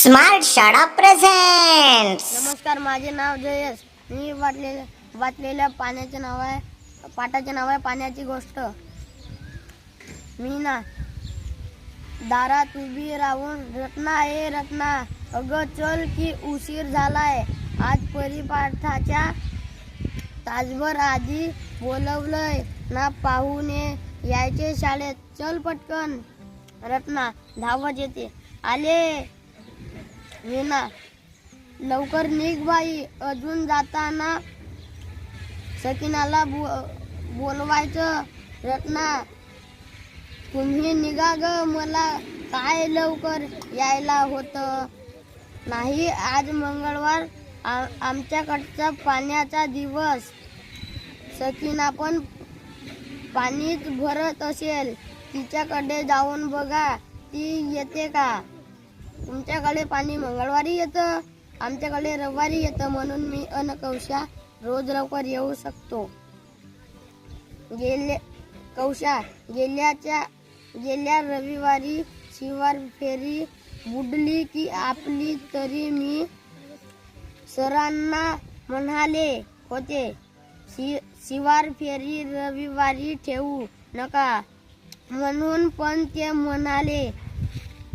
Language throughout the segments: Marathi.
स्मार्ट शाळा प्रेझेंट नमस्कार माझे नाव जयस मी वाटलेलं वाचलेल्या पाण्याचे नाव आहे पाटाचे नाव आहे पाण्याची गोष्ट. मी ना दारात उभी राहून रत्ना ए रत्ना अगं चल की उशीर झालाय. आज परिपाठाच्या तासभर आधी बोलवलंय. ना पाहुणे यायचे शाळेत. चल पटकन. रत्ना धावत येते. आले. वीणा लवकर निघ बाई. अजून जाताना सकिनाला बो बोलवायचं. रत्ना तुम्ही निघा ग. मला काय लवकर यायला होतं? नाही आज मंगळवार आ- आमच्याकडचा पाण्याचा दिवस. सकिना पण पाणीच भरत असेल. तिच्याकडे जाऊन बघा. ती येते का? तुमच्याकडे पाणी मंगळवारी येतं आमच्याकडे रविवारी येतं म्हणून मी अनकौशा रोज लवकर येऊ शकतो. गेले कौशा गेल्याच्या गेल्या रविवारी शिवार फेरी बुडली की आपली तरी मी सरांना म्हणाले होते शि शिवार फेरी रविवारी ठेवू नका. म्हणून पण ते म्हणाले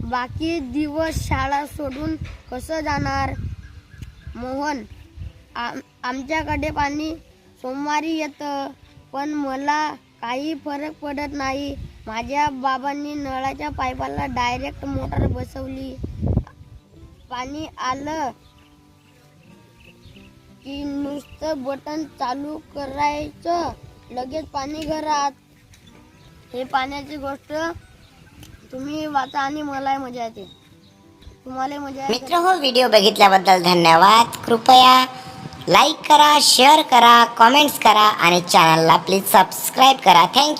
बाकी दिवस शाळा सोडून कसं जाणार? मोहन आम आमच्याकडे पाणी सोमवारी येतं पण मला काही फरक पडत नाही. माझ्या बाबांनी नळाच्या पाईपाला डायरेक्ट मोटर बसवली. पाणी आलं की नुसतं बटन चालू करायचं लगेच पाणी घरात. हे पाण्याची गोष्ट तुम्ही वाचा आणि मलाही मजा येते. तुम्हाला मजा येते. मित्र हो व्हिडिओ बघितल्याबद्दल धन्यवाद. कृपया लाईक करा शेअर करा कमेंट्स करा आणि चॅनलला प्लीज सबस्क्राईब करा. थँक्यू